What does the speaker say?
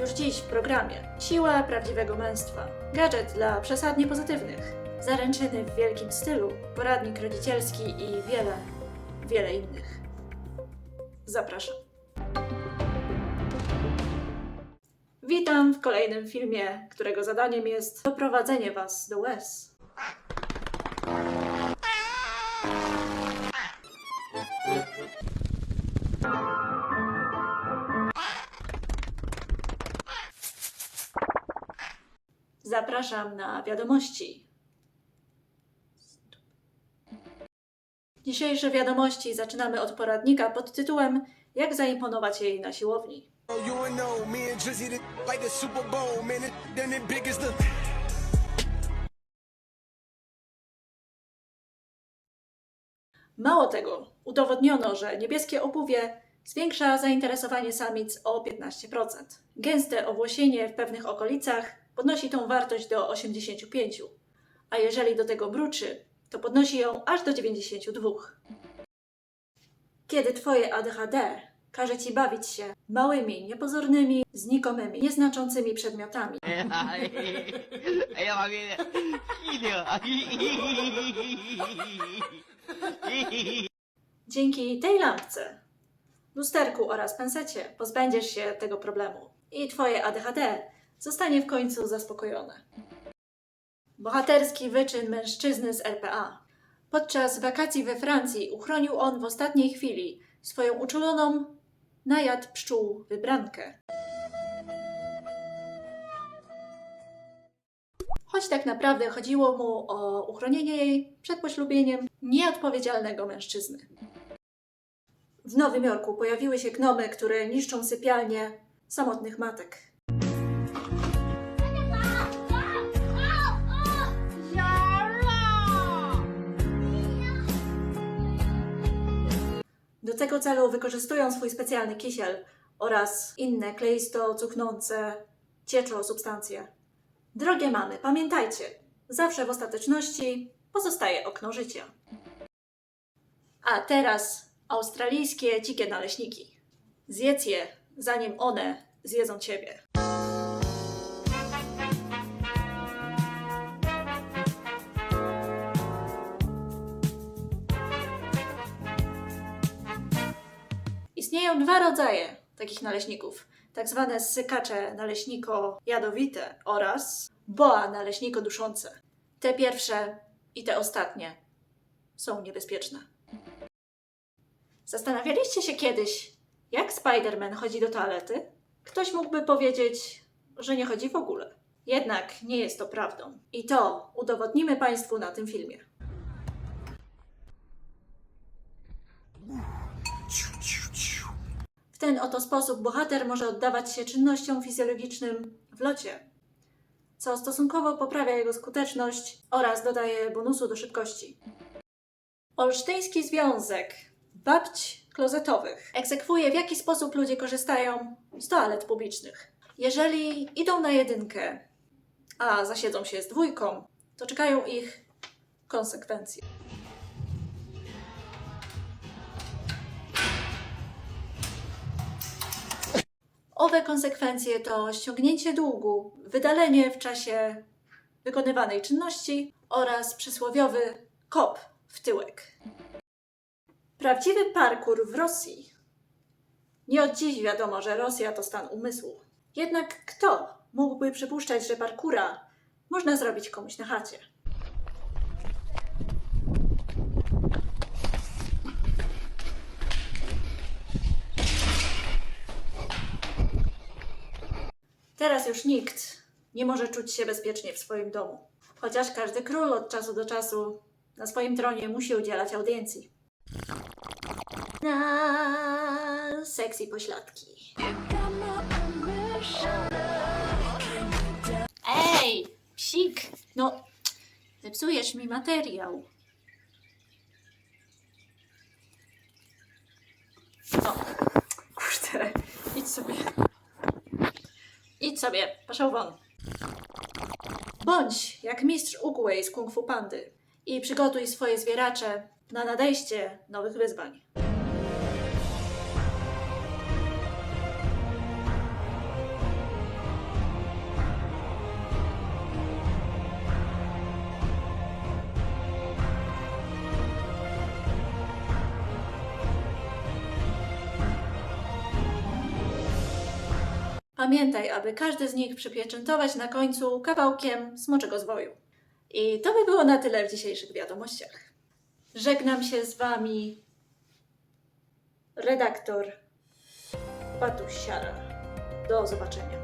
Już dziś w programie Siła prawdziwego męstwa. Gadżet dla przesadnie pozytywnych. Zaręczyny w wielkim stylu. Poradnik rodzicielski i wiele, wiele innych. Zapraszam. Witam w kolejnym filmie, którego zadaniem jest doprowadzenie Was do łez. Zapraszam na wiadomości. Dzisiejsze wiadomości zaczynamy od poradnika pod tytułem Jak zaimponować jej na siłowni. Oh, the. Mało tego, udowodniono, że niebieskie obuwie zwiększa zainteresowanie samic o 15%. Gęste owłosienie w pewnych okolicach podnosi tą wartość do 85%, a jeżeli do tego mruczy, to podnosi ją aż do 92%. Kiedy twoje ADHD każe ci bawić się małymi, niepozornymi, znikomymi, nieznaczącymi przedmiotami. Dzięki tej lampce, lusterku oraz pensecie pozbędziesz się tego problemu i Twoje ADHD zostanie w końcu zaspokojone. Bohaterski wyczyn mężczyzny z RPA. Podczas wakacji we Francji uchronił on w ostatniej chwili swoją uczuloną na jad pszczół wybrankę. Choć tak naprawdę chodziło mu o uchronienie jej przed poślubieniem nieodpowiedzialnego mężczyzny. W Nowym Jorku pojawiły się gnomy, które niszczą sypialnie samotnych matek. Do tego celu wykorzystują swój specjalny kisiel oraz inne kleisto, cuchnące, cieczo substancje. Drogie mamy, pamiętajcie, zawsze w ostateczności pozostaje okno życia. A teraz australijskie dzikie naleśniki. Zjedz je, zanim one zjedzą ciebie. Istnieją dwa rodzaje takich naleśników. Tak zwane sykacze naleśniko jadowite oraz boa naleśniko duszące. Te pierwsze i te ostatnie są niebezpieczne. Zastanawialiście się kiedyś, jak Spider-Man chodzi do toalety? Ktoś mógłby powiedzieć, że nie chodzi w ogóle. Jednak nie jest to prawdą. I to udowodnimy Państwu na tym filmie. W ten oto sposób bohater może oddawać się czynnościom fizjologicznym w locie, co stosunkowo poprawia jego skuteczność oraz dodaje bonusu do szybkości. Olsztyński Związek Babć Klozetowych egzekwuje, w jaki sposób ludzie korzystają z toalet publicznych. Jeżeli idą na jedynkę, a zasiedzą się z dwójką, to czekają ich konsekwencje. Owe konsekwencje to ściągnięcie długu, wydalenie w czasie wykonywanej czynności oraz przysłowiowy kop w tyłek. Prawdziwy parkour w Rosji. Nie od dziś wiadomo, że Rosja to stan umysłu. Jednak kto mógłby przypuszczać, że parkura można zrobić komuś na chacie? Teraz już nikt nie może czuć się bezpiecznie w swoim domu. Chociaż każdy król od czasu do czasu na swoim tronie musi udzielać audiencji. Na sexy pośladki. Ej, psik! No, zepsujesz mi materiał. O, kurde, idź sobie. Idź sobie, poszał won. Bądź jak mistrz Uguay z Kung Fu Pandy i przygotuj swoje zwieracze na nadejście nowych wyzwań. Pamiętaj, aby każdy z nich przypieczętować na końcu kawałkiem smoczego zwoju. I to by było na tyle w dzisiejszych wiadomościach. Żegnam się z Wami redaktor Patusiara. Do zobaczenia.